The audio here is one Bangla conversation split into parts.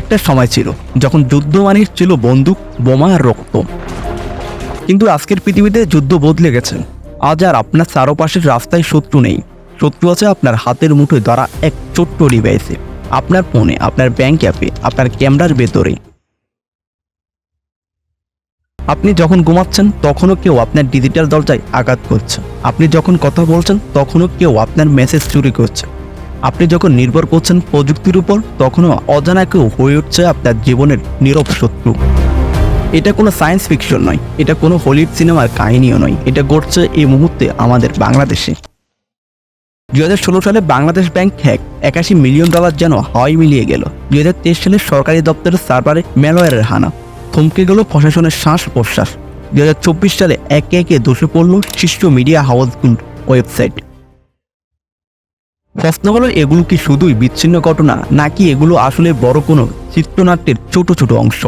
একটা সময় ছিল যখন যুদ্ধ মানে ছিল বন্দুক, বোমা আর রক্ত। কিন্তু আজকের পৃথিবীতে যুদ্ধ বদলে গেছে। আজ আর আপনার চারপাশের রাস্তায় শত্রু নেই। শত্রু আছে আপনার হাতের মুঠোয় দ্বারা এক ছোট্ট ডিভাইসে, আপনার ফোনে, আপনার ব্যাংক অ্যাপে, আপনার ক্যামেরার ভেতরে। আপনি যখন ঘুমাচ্ছেন, তখনও কেউ আপনার ডিজিটাল দরজায় আঘাত করছে। আপনি যখন কথা বলছেন, তখনও কেউ আপনার মেসেজ চুরি করছে। আপনি যখন নির্ভর করছেন প্রযুক্তির উপর, তখনও অজানা কেউ হয়ে উঠছে আপনার জীবনের নীরব শত্রু। এটা কোনো সায়েন্স ফিকশন নয়, এটা কোনো হলিউড সিনেমার কাহিনীও নয়। এটা ঘটছে এই মুহূর্তে আমাদের বাংলাদেশে। দু হাজার ষোলো সালে বাংলাদেশ ব্যাংক হ্যাক, একাশি মিলিয়ন ডলার যেন হাওয়াই মিলিয়ে গেল। দুই হাজার তেইশ সালে সরকারি দপ্তরের সার্ভারে ম্যালওয়্যারের হানা, থমকে গেল প্রশাসনের শ্বাস প্রশ্বাস দুই হাজার চব্বিশ সালে একে একে ধসে পড়ল শীর্ষ মিডিয়া হাউসগুলো ওয়েবসাইট। প্রশ্ন হলো এগুলো কি শুধুই বিচ্ছিন্ন ঘটনা, নাকি এগুলো আসলে বড় কোনো চিত্রনাট্যের ছোট ছোট অংশ?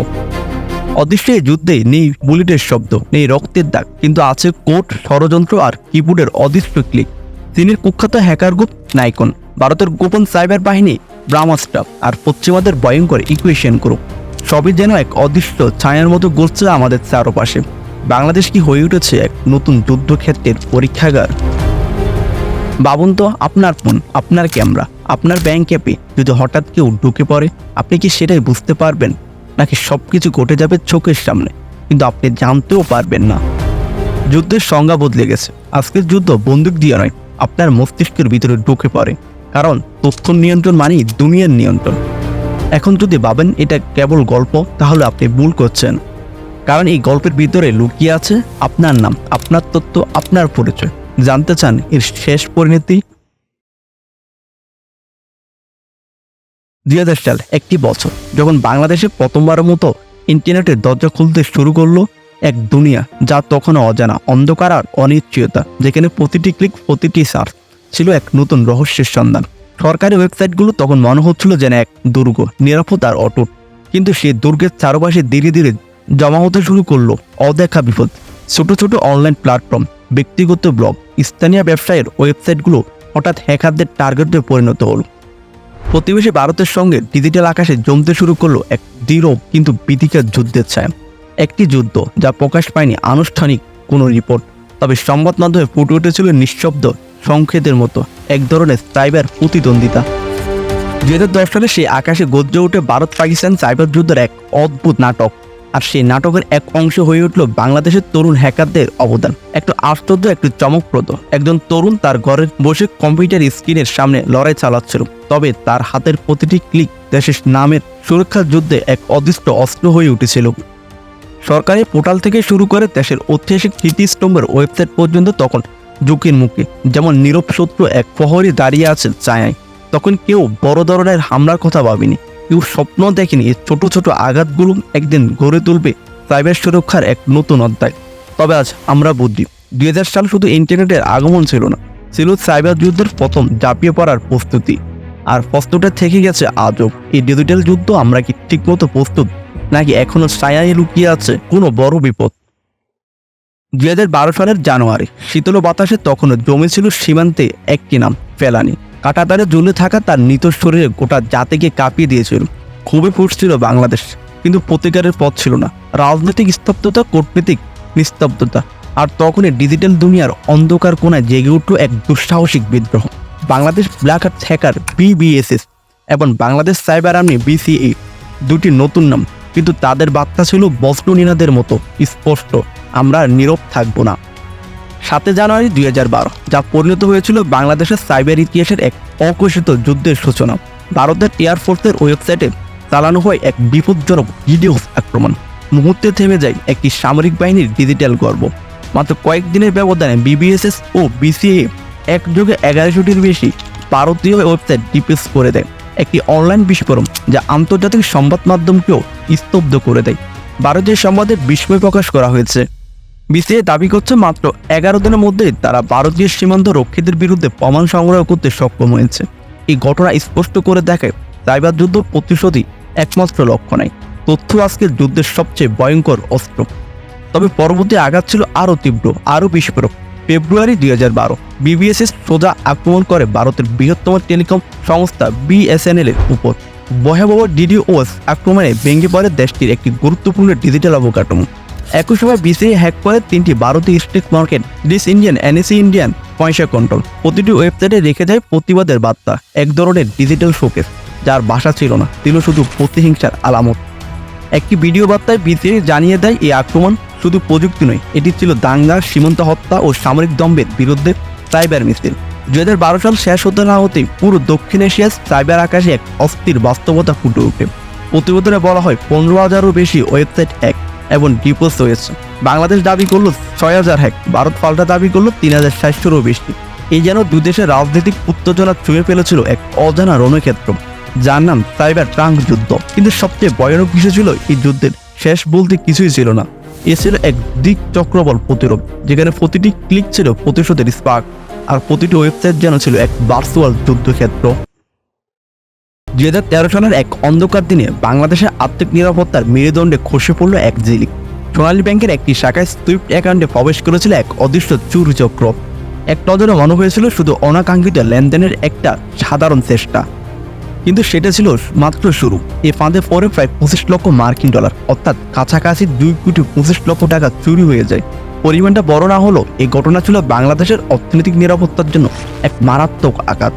অদৃশ্য যুদ্ধে নেই বুলেটের শব্দ, নেই রক্তের দাগ, কিন্তু আছে কোট, ষড়যন্ত্র আর কিবোর্ডের অদৃশ্য ক্লিক। চীনের কুখ্যাত হ্যাকার গ্রুপ নাইকন, ভারতের গোপন সাইবার বাহিনী ব্রাহ্মাস্টাফ আর পশ্চিমাদের ভয়ঙ্কর ইকুয়েশন গ্রুপ। সবই যেন এক অদৃশ্য ছায়ার মতো গড়ছে আমাদের চারপাশে। বাংলাদেশ কি হয়ে উঠেছে এক নতুন যুদ্ধক্ষেত্রের পরীক্ষাগার? ভাবুন তো, আপনার ফোন, আপনার ক্যামেরা, আপনার ব্যাংক অ্যাপে যদি হঠাৎ কেউ ঢুকে পড়ে, আপনি কি সেটাই বুঝতে পারবেন? নাকি সব কিছু ঘটে যাবে চোখের সামনে? কিন্তু আপনি জানতেও পারবেন না। যুদ্ধের সংজ্ঞা বদলে গেছে। আজকের যুদ্ধ বন্দুক দিয়ে নয়, আপনার মস্তিষ্কের ভিতরে ঢুকে পড়ে। কারণ তথ্য নিয়ন্ত্রণ মানেই দুনিয়ার নিয়ন্ত্রণ। এখন যদি ভাবেন এটা কেবল গল্প, তাহলে আপনি ভুল করছেন। কারণ এই গল্পের ভিতরে লুকিয়ে আছে আপনার নাম, আপনার তথ্য, আপনার পরিচয়। জানতে চান এর শেষ পরিণতি? দুই হাজার সাল, একটি বছর, যখন বাংলাদেশে প্রথমবারের মতো ইন্টারনেটের দরজা খুলতে শুরু করল এক দুনিয়া, যা তখনও অজানা, অন্ধকার আর অনিশ্চয়তা, যেখানে প্রতিটি ক্লিক প্রতিটি সার্চ ছিল এক নতুন রহস্যের সন্ধান। সরকারি ওয়েবসাইটগুলো তখন মনে হচ্ছিল যেন এক দুর্গ, নিরাপদ আর অটুট। কিন্তু সেই দুর্গের চারপাশে ধীরে ধীরে জমা হতে শুরু করল অদেখা বিপদ। ছোট ছোট অনলাইন প্ল্যাটফর্ম ব্যক্তিগত ব্লগ স্থানীয় ব্যবসায়ের ওয়েবসাইটগুলো হঠাৎ হ্যাকারদের টার্গেটে পরিণত হল। প্রতিবেশী ভারতের সঙ্গে ডিজিটাল আকাশে জমতে শুরু করল এক দৃঢ় কিন্তু বিধিকার যুদ্ধের ছায়া। একটি যুদ্ধ যা প্রকাশ পায়নি আনুষ্ঠানিক কোনো রিপোর্ট তবে সংবাদ মাধ্যমে ফুটে উঠেছিল নিঃশব্দ সংকেতের মতো এক ধরনের সাইবার প্রতিদ্বন্দ্বিতা। দুই হাজার দশ সালে সেই আকাশে গজ্জে উঠে ভারত পাকিস্তান সাইবার যুদ্ধের এক অদ্ভুত নাটক। আর সেই নাটকের এক অংশ হয়ে উঠল বাংলাদেশের তরুণ হ্যাকারদের অবদান। একটু আশ্চর্য, একটু চমকপ্রদ। একজন তরুণ তার ঘরে বসে কম্পিউটার স্ক্রিনের সামনে লড়াই চালাচ্ছিল, তবে তার হাতের প্রতিটি ক্লিক দেশের নামের সুরক্ষার যুদ্ধে এক অদৃষ্ট অস্ত্র হয়ে উঠেছিল। সরকারি পোর্টাল থেকে শুরু করে দেশের ঐতিহাসিক স্মৃতিস্তম্ভের ওয়েবসাইট পর্যন্ত তখন ঝুঁকির মুখে। যেমন নীরব শত্রু এক প্রহরী দাঁড়িয়ে আছে ছায়ায় তখন কেউ বড় ধরনের হামলার কথা ভাবেনি। কেউ স্বপ্ন দেখেনি এই ছোট ছোট আঘাতগুলো একদিন গড়ে তুলবে সাইবার সুরক্ষার এক নতুন অধ্যায়। তবে আজ আমরা বুদ্ধি। দুই হাজার সাল শুধু ইন্টারনেটের আগমন ছিল না, ছিল সাইবার যুদ্ধের প্রথম ঝাঁপিয়ে পড়ার প্রস্তুতি। আর প্রস্তুতটা থেকে গেছে আজও। এই ডিজিটাল যুদ্ধ আমরা কি ঠিকমতো প্রস্তুত, নাকি এখনও ছায়ায় লুকিয়ে আছে কোনো বড় বিপদ? দুই হাজার বারো সালের জানুয়ারি, শীতল বাতাসে তখনও জমেছিল সীমান্তে একটি নাম, ফেলানি। কাটাতারে জ্বলে থাকা তার নিত শরীরে গোটা জাতিকে কাঁপিয়ে দিয়েছিল। খুবই ফুটছিল বাংলাদেশ, কিন্তু প্রতিকারের পথ ছিল না। রাজনৈতিক স্তব্ধতা, কূটনীতিক নিস্তব্ধতা, আর তখনই ডিজিটাল দুনিয়ার অন্ধকার কোণায় জেগে উঠল এক দুঃসাহসিক বিদ্রোহ। Bangladesh black heart hacker BBSS এবং বাংলাদেশ সাইবার আর্মি বিসিএ দুটি নতুন নাম, কিন্তু তাদের বার্তা ছিল বস্ত্রনীনাদের মতো, স্পষ্ট, আমরা নীরব থাকব না। সাতে জানুয়ারি দুই হাজার বারো, যা পরিণত হয়েছিল বাংলাদেশের সাইবার ইতিহাসের এক অঘোষিত যুদ্ধের সূচনা। ভারতের এয়ারফোর্সের ওয়েবসাইটে চালানো হয় এক বিপজ্জনক ভিডিও আক্রমণ। মুহূর্তে থেমে যায় একটি সামরিক বাহিনীর ডিজিটাল গর্ব। মাত্র কয়েকদিনের ব্যবধানে বিবিএসএস ও বিসিএ একযোগে এগারোশোটির বেশি ভারতীয় ওয়েবসাইট ডিপিএস করে দেয়। একটি অনলাইন বিস্ফোরণ যা আন্তর্জাতিক সংবাদ মাধ্যমকেও স্তব্ধ করে দেয়। ভারতীয় সংবাদে বিস্ময় প্রকাশ করা হয়েছে। বিসিএ দাবি করছে, মাত্র এগারো দিনের মধ্যেই তারা ভারতীয় সীমান্ত রক্ষীদের বিরুদ্ধে প্রমাণ সংগ্রহ করতে সক্ষম হয়েছে। এই ঘটনা স্পষ্ট করে দেখায় সাইবার যুদ্ধ প্রতিশোধই একমাত্র লক্ষ্য নয়। তথ্য আজকের যুদ্ধের সবচেয়ে ভয়ঙ্কর অস্ত্র। তবে পরবর্তী আঘাত ছিল আরও তীব্র, আরও বিস্ফোরক ফেব্রুয়ারি দুই হাজার বারো বিবিএসএস সোজা আক্রমণ করে ভারতের বৃহত্তম টেলিকম সংস্থা বিএসএনএল এর উপর। ভয়াবহ ডিডিওস আক্রমণে ভেঙে পড়ে দেশটির একটি গুরুত্বপূর্ণ ডিজিটাল অবকাঠামো। একই সময় বিসিআই হ্যাক করে তিনটি ভারতীয় স্টক মার্কেট ডিস ইন্ডিয়ান এনএসি ইন্ডিয়ান পয়সা কন্ট্রোল প্রতিটি ওয়েবসাইটে রেখে যায় প্রতিবাদের বার্তা, এক ধরনের ডিজিটাল শোকেস যার ভাষা ছিল না, ছিল শুধু প্রতিহিংসার আলামত। একটি ভিডিও বার্তায় বিসিআই জানিয়ে দেয় এই আক্রমণ শুধু প্রযুক্তি নয়, এটি ছিল দাঙ্গা, সীমান্ত হত্যা ও সামরিক দম্ভের বিরুদ্ধে সাইবার মিছিল দু হাজার বারো সাল শেষ হতে না হতেই পুরো দক্ষিণ এশিয়ার সাইবার আকাশে এক অস্থির বাস্তবতা ফুটে ওঠে। প্রতিবেদনে বলা হয়, পনেরো হাজারও বেশি ওয়েবসাইট হ্যাক এবং ডিপোজ হয়েছে বাংলাদেশ দাবি করল ছয় হাজার হ্যাক, ভারত পাল্টা দাবি করল তিন হাজার সাতশোরও বেশি। এই যেন দেশের রাজনৈতিক উত্তেজনা ছুঁয়ে ফেলেছিল এক অজানা রণক্ষেত্র। যার নাম সাইবার ট্রাঙ্ক যুদ্ধ। কিন্তু সবচেয়ে ভয়ানক বিষয় ছিল এই যুদ্ধের শেষ বলতে কিছুই ছিল না। এ ছিল এক দিক চক্রবল প্রতিরোধ, যেখানে প্রতিটি ক্লিক ছিল প্রতিশোধের স্পার্ক, আর প্রতিটি ওয়েবসাইট যেন ছিল এক ভার্চুয়াল যুদ্ধক্ষেত্র। দুই হাজার তেরো সালের এক অন্ধকার দিনে বাংলাদেশের আর্থিক নিরাপত্তার মেরুদণ্ডে খসে পড়ল এক জিলিক সোনালী ব্যাংকের একটি শাখায় সুইফট অ্যাকাউন্টে প্রবেশ করেছিল এক অদৃশ্য চুরি চক্র এক নজরে মনে হয়েছিল শুধু অনাকাঙ্ক্ষিত লেনদেনের একটা সাধারণ চেষ্টা। কিন্তু সেটা ছিল মাত্র শুরু। এ ফাঁদে পরে প্রায় পঁচিশ লক্ষ মার্কিন ডলার। অর্থাৎ কাছাকাছি দুই কোটি পঁচিশ লক্ষ টাকা চুরি হয়ে যায়। পরিমাণটা বড় না হলো এই ঘটনা ছিল বাংলাদেশের অর্থনৈতিক নিরাপত্তার জন্য এক মারাত্মক আঘাত।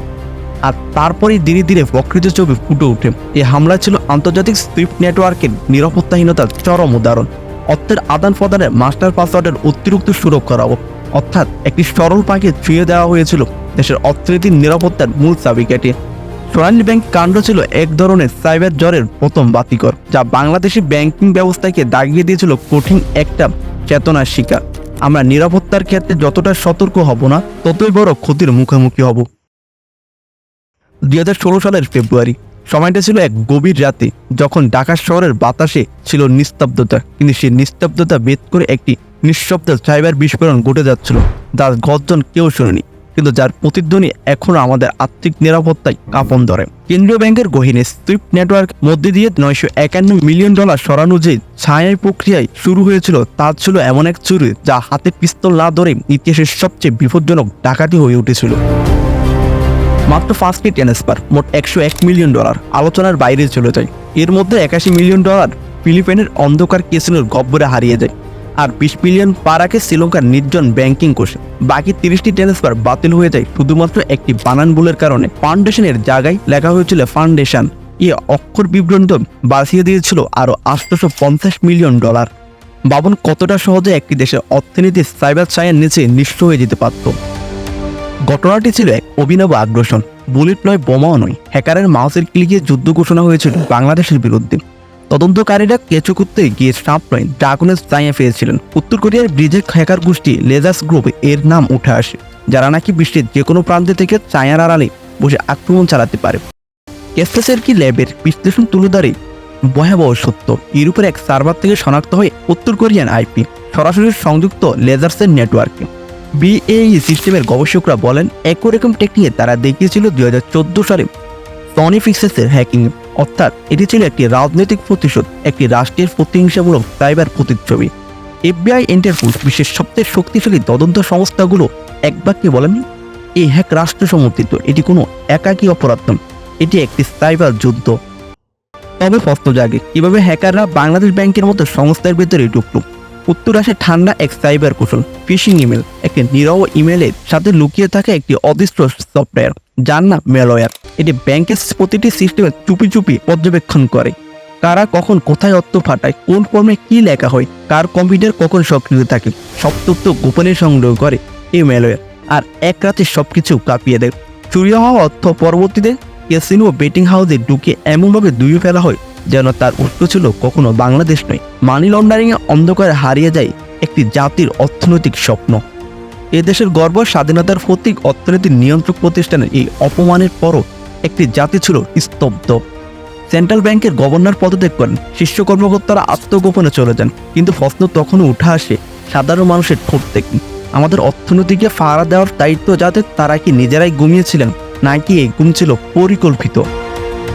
আর তারপরেই ধীরে ধীরে প্রকৃত ছবি ফুটে ওঠে। এই হামলা ছিল আন্তর্জাতিক সুইফট নেটওয়ার্কের নিরাপত্তাহীনতার চরম উদাহরণ। অর্থের আদান প্রদানে মাস্টার পাসওয়ার্ডের অতিরিক্ত সুরক্ষা অর্থাৎ একটি সরল পাকে ছুঁয়ে দেওয়া হয়েছিল দেশের অর্থনীতির নিরাপত্তার মূল চাবিকাঠি। সোনালী ব্যাংক কাণ্ড ছিল এক ধরনের সাইবার জ্বরের প্রথম বাতিকর যা বাংলাদেশি ব্যাংকিং ব্যবস্থাকে দাগিয়ে দিয়েছিল কঠিন একটা চেতনার শিকার। আমরা নিরাপত্তার ক্ষেত্রে যতটা সতর্ক হব না, ততই বড় ক্ষতির মুখোমুখি হব। দুই হাজার ষোলো সালের ফেব্রুয়ারি। সময়টা ছিল এক গভীর রাতে, যখন ঢাকা শহরের বাতাসে ছিল নিস্তব্ধতা, কিন্তু সেই নিস্তব্ধতা ভেদ করে একটি নিঃশব্দ সাইবার বিস্ফোরণ ঘটে যাচ্ছিল, যার গর্জন কেউ শুনেনি, কিন্তু যার প্রতিধ্বনি এখনও আমাদের আর্থিক নিরাপত্তায় কাঁপন ধরে। কেন্দ্রীয় ব্যাংকের গহিনে সুইফট নেটওয়ার্ক মধ্যে দিয়ে নয়শো একান্ন মিলিয়ন ডলার সরানো যে ছায়াই প্রক্রিয়ায় শুরু হয়েছিল, তা ছিল এমন এক চুরি যা হাতে পিস্তল না ধরে ইতিহাসের সবচেয়ে বিপজ্জনক ডাকাতি হয়ে উঠেছিল। মাত্র ফার্স্টে ট্রান্সফার মোট একশো এক মিলিয়ন ডলার আলোচনার বাইরে চলে যায় এর মধ্যে একাশি মিলিয়ন ডলার ফিলিপাইনের অন্ধকার কেসিনোর গব্বরে হারিয়ে যায়। আর বিশ মিলিয়ন পারাকে শ্রীলঙ্কার নির্জন ব্যাংকিং কোষে। বাকি তিরিশটি ট্রান্সফার বাতিল হয়ে যায় শুধুমাত্র একটি বানান ভুলের কারণে। ফাউন্ডেশনের জায়গায় লেখা হয়েছিল ফাউন্ডেশন এ অক্ষর বিভ্রান্ত বাঁচিয়ে দিয়েছিল আরও আটশোশো পঞ্চাশ মিলিয়ন ডলার বাবন কতটা সহজে একটি দেশের অর্থনীতি সাইবার ছায়ের নিচে নিঃস্ব হয়ে যেতে পারত? ঘটনাটি ছিল এক অভিনব আগ্রাসন। বুলেট নয়, বোমাও নয়। হ্যাকারের মাউসের ক্লিকে যুদ্ধ ঘোষণা হয়েছিল বাংলাদেশের বিরুদ্ধে। তদন্তকারীরা কেঁচো করতে গিয়ে স্টাফ নয়, ড্রাগনের চাইয়া পেয়েছিলেন। উত্তর কোরিয়ার ব্রিজের হ্যাকার গোষ্ঠী লেজার্স গ্রুপ এর নাম উঠে আসে, যারা নাকি বিশ্বের যে কোনো প্রান্তে থেকে চায়ার আড়ালে বসে আক্রমণ চালাতে পারে। কেসলেসের কি ল্যাবের বিশ্লেষণ তুলে ধরে ভয়াবহ সত্য। ইউরোপের এক সার্ভার থেকে শনাক্ত হয়ে উত্তর কোরিয়ান আইপি, সরাসরি সংযুক্ত লেজার্সের নেটওয়ার্কে। বিএই সিস্টেমের গবেষকরা বলেন একরকম টেকনিকে তারা দেখিয়েছিল দুই হাজার চোদ্দ সালে। সনি ফিক্সেসের হ্যাকিং অর্থাৎ এটি ছিল একটি রাজনৈতিক প্রতিশোধ, একটি রাষ্ট্রের প্রতিহিংসামূলক সাইবার প্রতিচ্ছবি। এফবিআই ইন্টারপোল বিশ্বের সবচেয়ে শক্তিশালী তদন্ত সংস্থাগুলো এক বাক্যে বলেন, এই হ্যাক রাষ্ট্র সমর্থিত, এটি কোনো একাকী অপরাধ নয়, এটি একটি সাইবার যুদ্ধ। তবে প্রশ্ন জাগে, কীভাবে হ্যাকাররা বাংলাদেশ ব্যাংকের মতো সংস্থার ভেতরে ঢুকলো? উত্তর আসে ঠান্ডা এক সাইবার কৌশল ফিশিং ইমেল একটি নিরহ ইমেলের সাথে লুকিয়ে থাকা একটি অদৃশ্য সফটওয়্যার যার নাম মেলওয়্যার এটি ব্যাংকের প্রতিটি সিস্টেমে চুপি চুপি পর্যবেক্ষণ করে। কারা কখন কোথায় অর্থ ফাটায়, কোন ফর্মে কি লেখা হয়, কার কম্পিউটার কখন সক্রিয় থাকে, সব তথ্য গোপনে সংগ্রহ করে এই মেলওয়্যার আর এক রাতে সবকিছু কাঁপিয়ে দেয়। চুরি হওয়া অর্থ পরবর্তীতে ক্যাসিনো বেটিং হাউসে ঢুকে এমনভাবে দুইয়ে ফেলা হয় যেন তার উৎস ছিল কখনো বাংলাদেশ নয়। মানি লন্ডারিংয়ে অন্ধকারে হারিয়ে যায় একটি জাতির অর্থনৈতিক স্বপ্ন। এ দেশের গর্ব, স্বাধীনতার প্রতীক অর্থনীতির নিয়ন্ত্রক প্রতিষ্ঠানের এই অপমানের পরও একটি জাতি ছিল স্তব্ধ। সেন্ট্রাল ব্যাংকের গভর্নর পদত্যাগ করেন। শীর্ষ কর্মকর্তারা আত্মগোপনে চলে যান। কিন্তু প্রশ্ন তখনও উঠে আসে, সাধারণ মানুষের ঠোঁট থেকে। আমাদের অর্থনীতিকে ফাড়া দেওয়ার দায়িত্ব যাতে তারা কি নিজেরাই ঘুমিয়েছিলেন নাকি এই ঘুম ছিল পরিকল্পিত?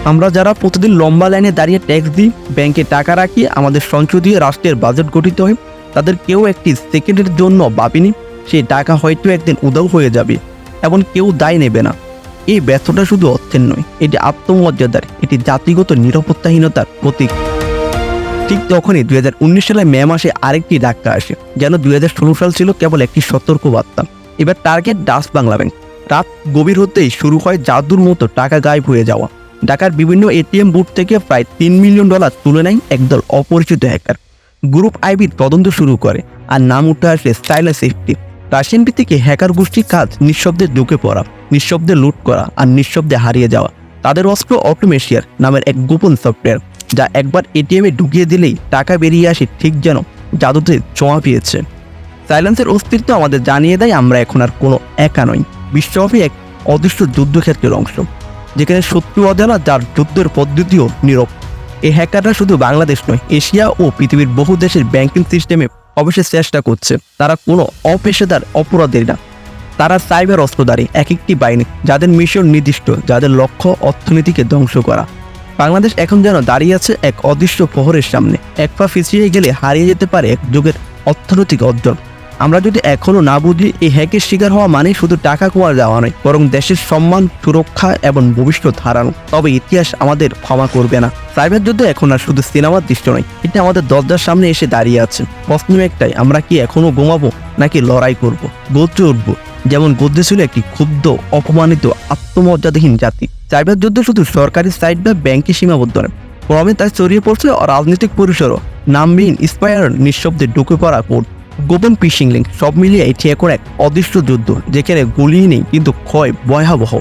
আমরা যারা প্রতিদিন লম্বা লাইনে দাঁড়িয়ে ট্যাক্স দিই ব্যাংকে টাকা রাখি, আমাদের সঞ্চয় দিয়ে রাষ্ট্রের বাজেট গঠিত হয়, তাদের কেউ একটি সেকেন্ডের জন্য ভাবিনি, সেই টাকা হয়তো একদিন উদাও হয়ে যাবে এবং কেউ দায় নেবে না। এই ব্যর্থতা শুধু অর্থের নয়, এটি আত্মমর্যাদার, এটি জাতিগত নিরাপত্তাহীনতার প্রতীক। ঠিক তখনই দুই হাজার উনিশ সালে মে মাসে আরেকটি ধাক্কা আসে, যেন দুই হাজার ষোলো সাল ছিল কেবল একটি সতর্ক বার্তা এবার টার্গেট ডাস বাংলা ব্যাংক রাত গভীর হতেই শুরু হয় জাদুর মতো টাকা গায়েব হয়ে যাওয়া। ঢাকার বিভিন্ন এটিএম বুথ থেকে প্রায় তিন মিলিয়ন ডলার তুলে নেয় একদল অপরিচিত হ্যাকার। গ্রুপ আইবি তদন্ত শুরু করে আর নাম উঠে আসে স্টাইলাস সেফটি। রাশিয়ান ভিত্তিক হ্যাকার গোষ্ঠীর কাজ নিঃশব্দে ঢুকে পড়া, নিঃশব্দে লুট করা আর নিঃশব্দে হারিয়ে যাওয়া। তাদের অস্ত্র অটোমেশিয়ার নামের এক গোপন সফটওয়্যার, যা একবার এটিএমে ঢুকিয়ে দিলেই টাকা বেরিয়ে আসে ঠিক যেন জাদুতে জমা পেয়েছে। সাইলেন্সের অস্তিত্ব আমাদের জানিয়ে দেয়, আমরা এখন আর কোনো একা নই। বিশ্বব্যাপী এক অদৃশ্য যুদ্ধক্ষেত্রের অংশ। যেখানে শত্রু অজানা যার যুদ্ধের পদ্ধতিও নীরব। এই হ্যাকাররা শুধু বাংলাদেশ নয়, এশিয়া ও পৃথিবীর বহু দেশের ব্যাংকিং সিস্টেমে অবশ্যই চেষ্টা করছে। তারা কোনো অপেশাদার অপরাধী না। তারা সাইবার অস্ত্রধারী এক একটি বাহিনী, যাদের মিশন নির্দিষ্ট, যাদের লক্ষ্য অর্থনীতিকে ধ্বংস করা। বাংলাদেশ এখন যেন দাঁড়িয়ে আছে এক অদৃশ্য প্রহরের সামনে। এক পা পিছিয়ে গেলে হারিয়ে যেতে পারে এক যুগের অর্থনৈতিক অর্জন। আমরা যদি এখনও না বুঝি, এই হ্যাকের শিকার হওয়া মানে শুধু টাকা কোয়া যাওয়া নয়, বরং দেশের সম্মান, সুরক্ষা এবং ভবিষ্যৎ হারানো। তবে ইতিহাস আমাদের ক্ষমা করবে না। সাইবার যুদ্ধ এখন আর শুধু সিনেমার দৃশ্য নয়, এটা আমাদের দরজার সামনে এসে দাঁড়িয়ে আছে। প্রশ্ন একটাই, আমরা কি এখনও ঘুমাবো নাকি লড়াই করব? গদ্রে উঠবো, যেমন গদ্রে ছিল একটি ক্ষুব্ধ, অপমানিত, আত্মমর্যাদাহীন জাতি। সাইবার যুদ্ধ শুধু সরকারি সাইট বা ব্যাংকে সীমাবদ্ধ নয়, ক্রমে তাই ছড়িয়ে পড়ছে রাজনৈতিক পরিসরও। নামবিহীন ইন্সপায়ার নিঃশব্দে ঢুকে পড়া কোড। গোপন পিসিং লিঙ্ক সব মিলিয়ে এটি এখন এক অদৃশ্য যুদ্ধ, যেখানে গুলি নেই, কিন্তু ক্ষয় ভয়াবহ।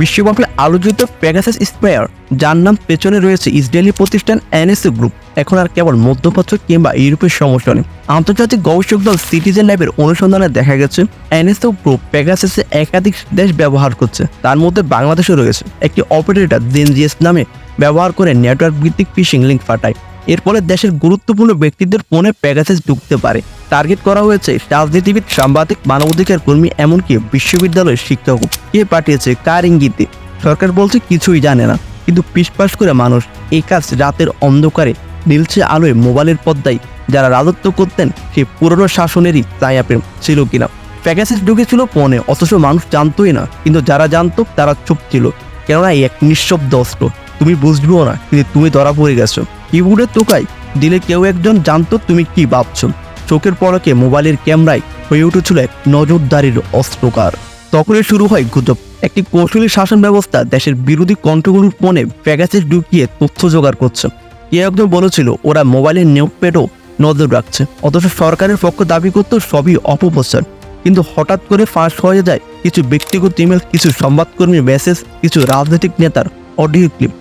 বিশ্বব্যাপী আলোচিত প্যাগাসাস স্পায়ার যার নাম পেছনে রয়েছে ইসরায়েলি প্রতিষ্ঠান এনএসএ গ্রুপ এখন আর কেবল মধ্যপ্রাচ্য কিংবা ইউরোপের সমস্যা নেই। আন্তর্জাতিক গবেষক দল সিটিজেন ল্যাবের অনুসন্ধানে দেখা গেছে এনএসএ গ্রুপ প্যাগাসাসে একাধিক দেশ ব্যবহার করছে। তার মধ্যে বাংলাদেশও রয়েছে। একটি অপারেটর জেনজিএস নামে ব্যবহার করে নেটওয়ার্ক ভিত্তিক ফিশিং লিঙ্ক পাঠায়। এর ফলে দেশের গুরুত্বপূর্ণ ব্যক্তিদের ফোনে প্যাগাসেস ঢুকতে পারে। টার্গেট করা হয়েছে রাজনীতিবিদ, সাংবাদিক, মানবাধিকার কর্মী, এমনকি বিশ্ববিদ্যালয়ের শিক্ষক কে পাঠিয়েছে কার ইঙ্গিতে? সরকার বলছে কিছুই জানে না, কিন্তু পিসপাস করে মানুষ এই কাজ রাতের অন্ধকারে নীলছে আলোয় মোবাইলের পদ্মায় যারা রাজত্ব করতেন, সে পুরনো শাসনেরই ছায়াপ্রেম ছিল কিনা? প্যাগাসেস ঢুকেছিল ফোনে, অথচ মানুষ জানতোই না, কিন্তু যারা জানতো তারা চুপ ছিল। কেননা এক নিঃশব্দ অস্ত্র, তুমি বুঝবেও না, কিন্তু তুমি ধরা পড়ে গেছো। কিবোর্ডের টোকাই দিলে কেউ একজন জানতো তুমি কি ভাবছ। চোখের পলকে মোবাইলের ক্যামেরায় হয়ে উঠেছিল এক নজরদারির অস্ত্রকার তখনই শুরু হয় গুজব। একটি কৌশলী শাসন ব্যবস্থা দেশের বিরোধী কণ্ঠগুলোর ফোনে প্যাগাসেস ঢুকিয়ে তথ্য জোগাড় করছে। কে একজন বলেছিল, ওরা মোবাইলের নেটপেটও নজর রাখছে। অথচ সরকারের পক্ষ দাবি করতো, সবই অপপ্রচার। কিন্তু হঠাৎ করে ফাঁস হয়ে যায় কিছু ব্যক্তিগত ইমেল, কিছু সংবাদকর্মীর মেসেজ, কিছু রাজনৈতিক নেতার অডিও ক্লিপ।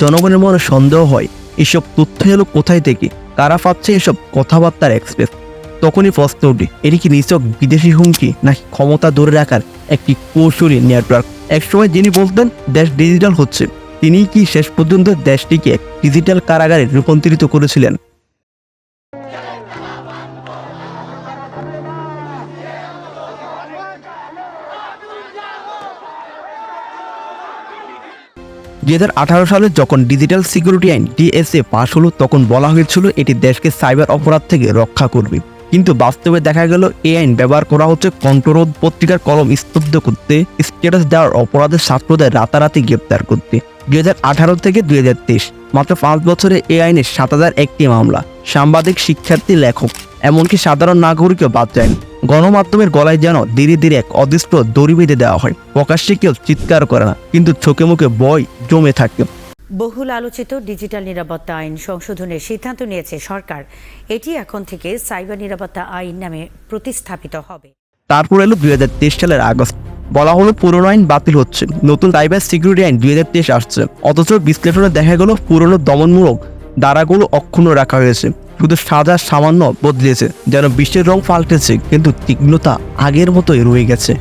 জনগণের মনে সন্দেহ হয়, এসব তথ্য এলো কোথায় থেকে? কারা পাচ্ছে এসব কথাবার্তার এক্সপ্রেস? তখনই প্রশ্ন ওঠে, এটি কি নিছক বিদেশি হুমকি নাকি ক্ষমতা ধরে রাখার একটি কৌশলী নেটওয়ার্ক? একসময় যিনি বলতেন, দেশ ডিজিটাল হচ্ছে তিনি কি শেষ পর্যন্ত দেশটিকে ডিজিটাল কারাগারে রূপান্তরিত করেছিলেন? দু দুই সালে যখন ডিজিটাল সিকিউরিটি আইন ডিএসএ পাশ হলো, তখন বলা হয়েছিল এটি দেশকে সাইবার অপরাধ থেকে রক্ষা করবে। কিন্তু বাস্তবে দেখা গেল এই আইন ব্যবহার করা হচ্ছে কণ্ঠরোধ পত্রিকার কলম স্তব্ধ করতে স্ট্যাটাস দেওয়ার অপরাধের ছাত্রদের রাতারাতি গ্রেপ্তার করতে। দু হাজার আঠারো থেকে দুই হাজার তেইশ, মাত্র পাঁচ বছরে এই আইনে সাত হাজার একটি মামলা, সাংবাদিক, শিক্ষার্থী, লেখক, এমনকি সাধারণ নাগরিকও বাদ যায়নি গণমাধ্যমের গলায় যেন ধীরে ধীরে এক অদৃষ্ট দড়ি বেঁধে দেওয়া হয়। প্রকাশ্যে কেউ চিৎকার করে না, কিন্তু চোখে মুখে বয় জমে থাকে। বহুল আলোচিত ডিজিটাল নিরাপত্তা আইন সংশোধনের সিদ্ধান্ত নিয়েছে সরকার। এটি এখন থেকে সাইবার নিরাপত্তা আইন নামে প্রতিস্থাপিত হবে। তারপর এলো দুই হাজার তেইশ সালের আগস্ট। বলা হলো পুরনো আইন বাতিল হচ্ছে। নতুন সাইবার সিকিউরিটি আইন দুই হাজার তেইশ আসছে। অথচ বিশ্লেষণে দেখা গেল পুরনো দমনমূলক ধারাগুলো অক্ষুণ্ণ রাখা হয়েছে। শুধু সাজা সামান্য বদলেছে যেন বিশ্বের রং পাল্টেছে, কিন্তু তীক্ষ্ণতা আগের মতোই রয়ে গেছে।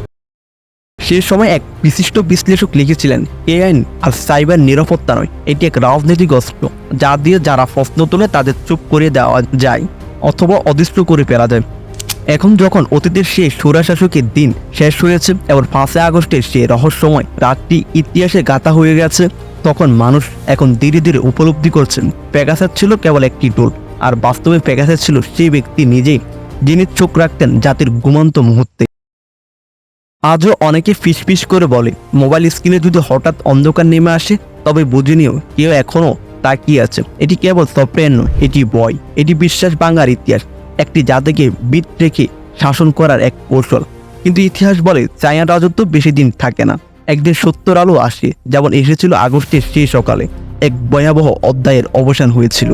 সে সময় এক বিশিষ্ট বিশ্লেষক লিখেছিলেন এ আইন আর সাইবার নিরাপত্তা নয়, এটি এক রাজনৈতিক অস্ত্র, যা দিয়ে যারা প্রশ্ন তোলে তাদের চুপ করে দেওয়া যায় অথবা অদৃষ্ট করে ফেলা যায়। এখন যখন অতীতের সেই সুরাশাসকের দিন শেষ হয়েছে এবং পাঁচই আগস্টের সেই রহস্যময় রাতটি ইতিহাসে গাথা হয়ে গেছে, তখন মানুষ এখন ধীরে ধীরে উপলব্ধি করছেন প্যাগাসার ছিল কেবল একটি টোল আর বাস্তবে প্যাগাসার ছিল সেই ব্যক্তি নিজেই, যিনি চোখ রাখতেন জাতির ঘুমন্ত মুহূর্তে। আজও অনেকে ফিসফিস করে বলে, মোবাইল স্ক্রিনে যদি হঠাৎ অন্ধকার নেমে আসে, তবে বুঝে নিও কেউ এখনও তাকিয়ে আছে। এটি কেবল সফটওয়্যার নয়, এটি বয় এটি বিশ্বাস বাংলার ইতিহাস, একটি জাতিকে বিট রেখে শাসন করার এক কৌশল। কিন্তু ইতিহাস বলে চায়না রাজত্ব বেশি দিন থাকে না। একদিন সত্তর আলো আসে, যেমন এসেছিল আগস্টের সেই সকালে, এক ভয়াবহ অধ্যায়ের অবসান হয়েছিল।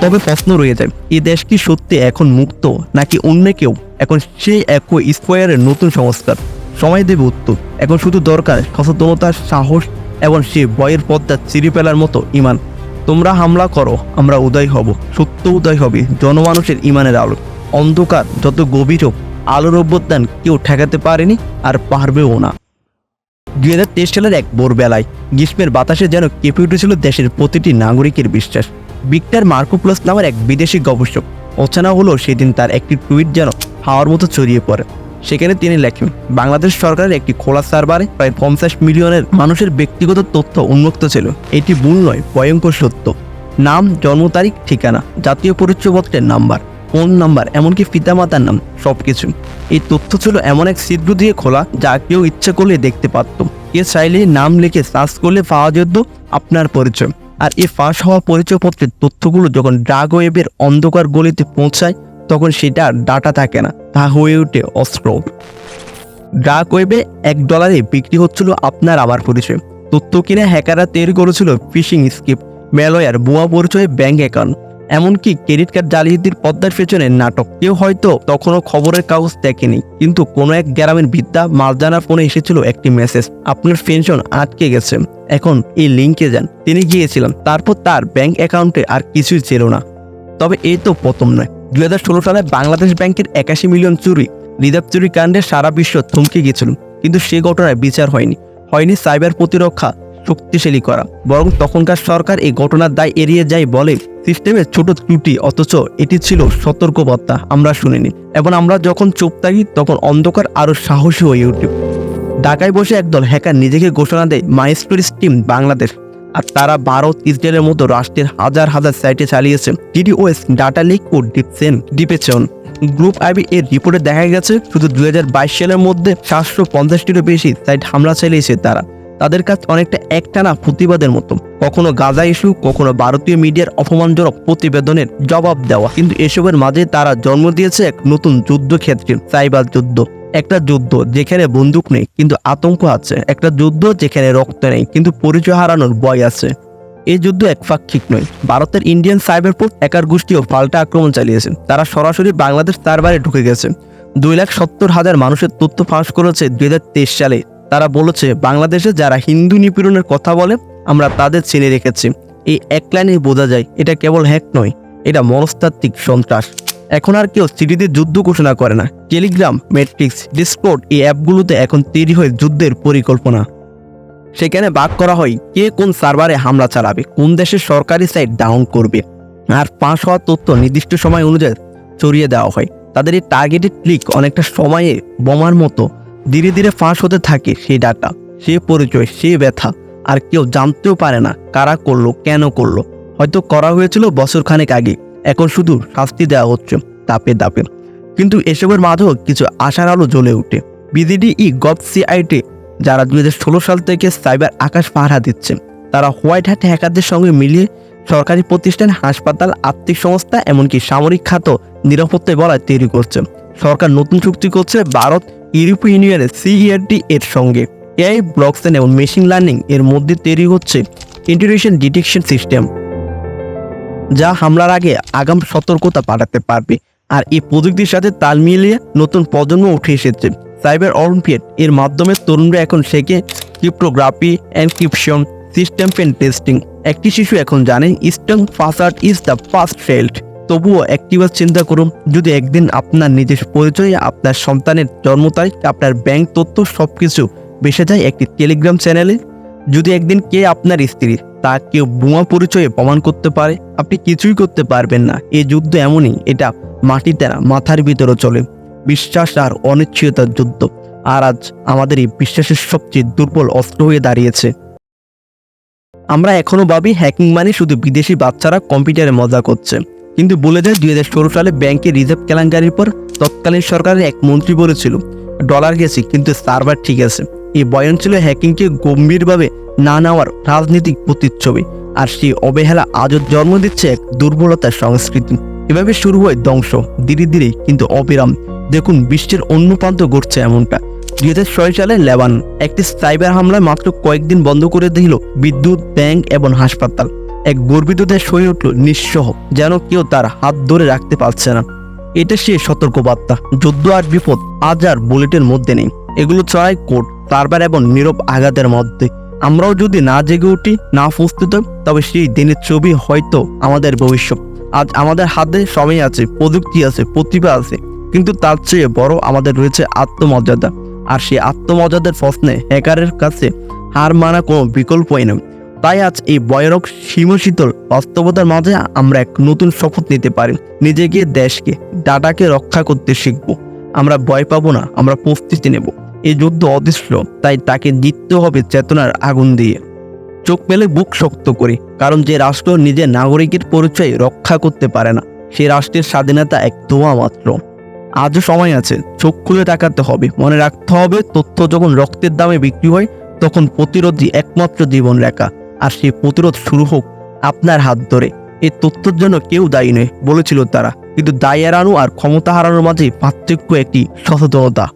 তবে প্রশ্ন রয়ে যায় এই দেশ কি সত্যি এখন মুক্ত, নাকি অন্য কেউ? এখন সেই একই স্কোয়ারের নতুন সংস্কার। সময় দেবে উত্তর। এখন শুধু দরকার সচেতনতার সাহস এবং সে বয়ের পথটা চিরি ফেলার মতো ইমান। তোমরা হামলা করো, আমরা উদয় হব, সত্য উদয় হবে, জনমানুষের ইমানের আলো। অন্ধকার যত গভীর হোক, আলোর অভ্যুত্থান কেউ ঠেকাতে পারেনি আর পারবেও না। দুই হাজার তেইশ সালের এক ভোরবেলায় গ্রীষ্মের বাতাসে যেন কেঁপে উঠেছিল দেশের প্রতিটি নাগরিকের বিশ্বাস। ভিক্টর মার্কোপ্লাস নামের এক বিদেশি গবেষক অচেনা হলো সেদিন তার একটি টুইট যেন হাওয়ার মতো ছড়িয়ে পড়ে। সেখানে তিনি লেখেন, বাংলাদেশ সরকারের একটি খোলা সার্ভারে প্রায় পঞ্চাশ মিলিয়নের মানুষের ব্যক্তিগত তথ্য উন্মুক্ত ছিল। এটি ভুল নয়, ভয়ঙ্কর সত্য। নাম, জন্ম তারিখ, ঠিকানা, জাতীয় পরিচয়পত্রের নাম্বার, ফোন নাম্বার, এমনকি পিতামাতার নাম, সবকিছু। এই তথ্য ছিল এমন এক ছিদ্র দিয়ে খোলা যা কেউ ইচ্ছে করলে দেখতে পারত। কে চাইলে নাম লিখে সার্চ করলে পাওয়া যেত আপনার পরিচয়। আর এই ফাঁস হওয়া পরিচয়পত্রের তথ্যগুলো যখন ড্রাগ ওয়েবের অন্ধকার গলিতে পৌঁছায়, তখন সেটা ডাটা থাকে না, তা হয়ে ওঠে অস্ত্র। ড্রাগ ওয়েবে এক ডলারে বিক্রি হচ্ছিল আপনার আমার পরিচয়। তথ্য কিনে হ্যাকাররা তৈরি করেছিল ফিশিং স্কিপ মেলয়ার বোয়া পরিচয় ব্যাঙ্ক অ্যাকাউন্ট। এমনকি ক্রেডিট কার্ড জালিয়াতির পদ্মার পেছনে নাটক। কেউ হয়তো তখনও খবরের কাগজ দেখেনি, কিন্তু কোনো এক গ্রামের বিদ্যা মালজানার ফোনে এসেছিল একটি মেসেজ আপনার পেনশন আটকে গেছে। এখন এই লিঙ্কে যান। তিনি গিয়েছিলেন, তারপর তার ব্যাংক অ্যাকাউন্টে আর কিছুই ছিল না। তবে এই তো প্রথম নয়। দুই হাজার ষোলো সালে বাংলাদেশ ব্যাংকের একাশি মিলিয়ন চুরি, রিজার্ভ চুরি কাণ্ডে সারা বিশ্ব থমকে গিয়েছিল কিন্তু সে ঘটনায় বিচার হয়নি। হয়নি সাইবার প্রতিরক্ষা শক্তিশালী করা। বরং তখনকার সরকার এই ঘটনার দায় এড়িয়ে যায় বলে সিস্টেমের ছোট ত্রুটি, অথচ এটি ছিল সতর্কবার্তা, আমরা শুনিনি। এবং আমরা যখন চুপ থাকি, তখন অন্ধকার আরও সাহসী হয়ে ওঠে ঢাকায় বসে একদল হ্যাকার নিজেকে ঘোষণা দেয়, মাইস্টোরিস টিম বাংলাদেশ। আর তারা ভারত ইসরায়েলের মতো রাষ্ট্রের হাজার হাজার সাইটে চালিয়েছে। টিডিওএস, ডাটা লিক ও ডিপসেন, ডিপেশন। গ্রুপ আইবি এর রিপোর্টে দেখা গেছে, শুধু দুই হাজার বাইশ সালের মধ্যে সাতশো পঞ্চাশটিরও বেশি সাইট হামলা চালিয়েছে তারা। তাদের কাছে অনেকটা একটানা প্রতিবাদের মতো। কখনো গাজা ইস্যু, কখনো ভারতীয় মিডিয়ার অপমানজনক প্রতিবেদনের জবাব দেওয়া। কিন্তু এসবের মাঝে তারা জন্ম দিয়েছে এক নতুন যুদ্ধক্ষেত্রে, সাইবার যুদ্ধ। একটা যুদ্ধ যেখানে বন্দুক নেই, কিন্তু আতঙ্ক আছে। একটা যুদ্ধ যেখানে রক্ত নেই, কিন্তু পরিচয় হারানোর ভয় আছে। এই যুদ্ধ একপাক্ষিক নয়। ভারতের ইন্ডিয়ান সাইবার পোর্ট একার গোষ্ঠীও পাল্টা আক্রমণ চালিয়েছে। তারা সরাসরি বাংলাদেশ সার্ভারে ঢুকে গেছে। দুই লাখ সত্তর হাজার মানুষের তথ্য ফাঁস করেছে দুই হাজার তেইশ সালে। তারা বলেছে, বাংলাদেশে যারা হিন্দু নিপীড়নের কথা বলে, আমরা তাদের ছেড়ে রেখেছি। এই এক লাইনে বোঝা যায়, এটা কেবল হ্যাক নয়, এটা মনস্তাত্ত্বিক সন্ত্রাস। এখন আর কেউ সিটিতে যুদ্ধ ঘোষণা করে না। টেলিগ্রাম, ম্যাট্রিক্স, ডিসকোড এই অ্যাপগুলোতে এখন তৈরি হয় যুদ্ধের পরিকল্পনা। সেখানে বাক করা হয়, কে কোন সার্ভারে হামলা চালাবে, কোন দেশের সরকারি সাইট ডাউন করবে। আর পাঁচ হওয়া তথ্য নির্দিষ্ট সময় অনুযায়ী ছড়িয়ে দেওয়া হয়। তাদের এই টার্গেটেড ক্লিক অনেকটা সময়ে বোমার মতো ধীরে ধীরে ফাঁস হতে থাকে সেই ডাটা। সে পরিচয়, সে ব্যথা। আর কেউ জানতেও পারে না কারা করল, কেন করল। হয়তো করা হয়েছিল বছর খানেক আগে। এখন শুধু শাস্তি দেওয়া হচ্ছে দাপে দাপে কিন্তু এসবের মাঝেও কিছু আশার আলো জ্বলে ওঠে বিজিডি ই গভ সিআইটি যারা দুই হাজার ষোলো সাল থেকে সাইবার আকাশ পাহারা দিচ্ছে, তারা হোয়াইট হ্যাট হ্যাকারদের সঙ্গে মিলিয়ে সরকারি প্রতিষ্ঠান, হাসপাতাল, আর্থিক সংস্থা, এমনকি সামরিক খাত নিরাপত্তায় বলায় তৈরি করছে। সরকার নতুন চুক্তি করছে, ভারত ইউরোপীয় ইউনিয়নের সিইআরটি এর সঙ্গে এআই ব্লকসেন এবং মেশিন লার্নিং এর মধ্যে তৈরি হচ্ছে ইন্টিগ্রেশন ডিটেকশন সিস্টেম, যা হামলার আগে আগাম সতর্কতা পাঠাতে পারবে। আর এই প্রযুক্তির সাথে তাল মিলিয়ে নতুন প্রজন্ম উঠে এসেছে। সাইবার অলিম্পিয়াড এর মাধ্যমে তরুণরা এখন শেখে cryptography, encryption, system pen testing. একটি শিশু এখন জানে strong facade is the first failed তবুও একটিবার চিন্তা করুন, যদি একদিন আপনার নিজের পরিচয়, আপনার সন্তানের জন্ম তারিখ, আপনার ব্যাংক তথ্য সব কিছু বেসে যায় একটি টেলিগ্রাম চ্যানেলে যদি একদিন কে আপনার স্ত্রী তা কেউ বোমা পরিচয়ে প্রমাণ করতে পারে, আপনি কিছুই করতে পারবেন না। এই যুদ্ধ এমনই, এটা মাটিতে না, মাথার ভিতরে চলে। বিশ্বাস আর অনিশ্চয়তার যুদ্ধ। আর আজ আমাদের এই বিশ্বাসের সবচেয়ে দুর্বল অস্ত্র হয়ে দাঁড়িয়েছে। আমরা এখনও ভাবি হ্যাকিং মানে শুধু বিদেশি বাচ্চারা কম্পিউটারে মজা করছে। কিন্তু বলে যায় দুই সালে ব্যাংকের রিজার্ভ কেলেঙ্কারির পর তৎকালীন সরকারের এক মন্ত্রী বলেছিল, ডলার গেছে, কিন্তু সার্ভার ঠিক আছে। এই বয়ান ছিল হ্যাকিংকে গম্ভীরভাবে না নেওয়ার রাজনৈতিক প্রতিচ্ছবি, আর সেই অবহেলা আজও জন্ম দিচ্ছে এক দুর্বলতার সংস্কৃতি। এভাবে শুরু হয় ধ্বংস, ধীরে ধীরে কিন্তু অবিরাম। দেখুন, বিশ্বের অন্য প্রান্ত ঘটছে এমনটা। দুই হাজার ছয় সালে লেবান একটি সাইবার হামলায় মাত্র কয়েকদিন বন্ধ করে দিল বিদ্যুৎ, ব্যাংক এবং হাসপাতাল। এক গর্বিত দেশ হয়ে উঠল নিঃসহ, যেন কেউ তার হাত ধরে রাখতে পারছে না। এটা সে সতর্কবার্তা। যুদ্ধ আর বিপদ আজ আর বুলেটের মধ্যে নেই। এগুলো ছড়ায় কোট সার্ভার এবং নীরব আঘাতের মধ্যে। আমরাও যদি না জেগে উঠি, না প্রস্তুত তবে সেই দিনের ছবি হয়তো আমাদের ভবিষ্যৎ। আজ আমাদের হাতে সময় আছে, প্রযুক্তি আছে, প্রতিভা আছে। কিন্তু তার চেয়ে বড় আমাদের রয়েছে আত্মমর্যাদা। আর সেই আত্মমর্যাদার প্রশ্নে হ্যাকারের কাছে হার মানা কোনো বিকল্পই নেই। তাই আজ এই বয়রক সীমশীতল বাস্তবতার মাঝে আমরা এক নতুন শপথ নিতে পারি। নিজেকে, দেশকে, ডাটাকে রক্ষা করতে শিখব। আমরা ভয় পাবো না, আমরা প্রস্তুতি নেব। এই যুদ্ধ অদৃশ্য, তাই তাকে জিততে হবে চেতনার আগুন দিয়ে। চোখ পেলে বুক শক্ত করি, কারণ যে রাষ্ট্র নিজের নাগরিকের পরিচয় রক্ষা করতে পারে না, সে রাষ্ট্রের স্বাধীনতা এক দোয়া মাত্র। আজও সময় আছে, চোখ খুলে তাকাতে হবে, মনে রাখতে হবে, তথ্য যখন রক্তের দামে বিক্রি হয়, তখন প্রতিরোধই একমাত্র জীবন রেখা। আর সেই প্রতিরোধ শুরু হোক আপনার হাত ধরে। এ তথ্যের জন্য কেউ দায়ী নয়, বলেছিল তারা। কিন্তু দায় এড়ানো আর ক্ষমতা হারানোর মাঝে পার্থক্য একটি সচেতনতা।